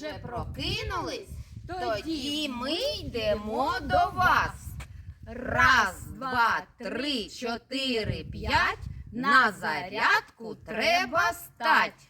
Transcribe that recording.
вже прокинулись, тоді ми йдемо до вас. Раз, два, три, чотири, п'ять. На зарядку треба стать.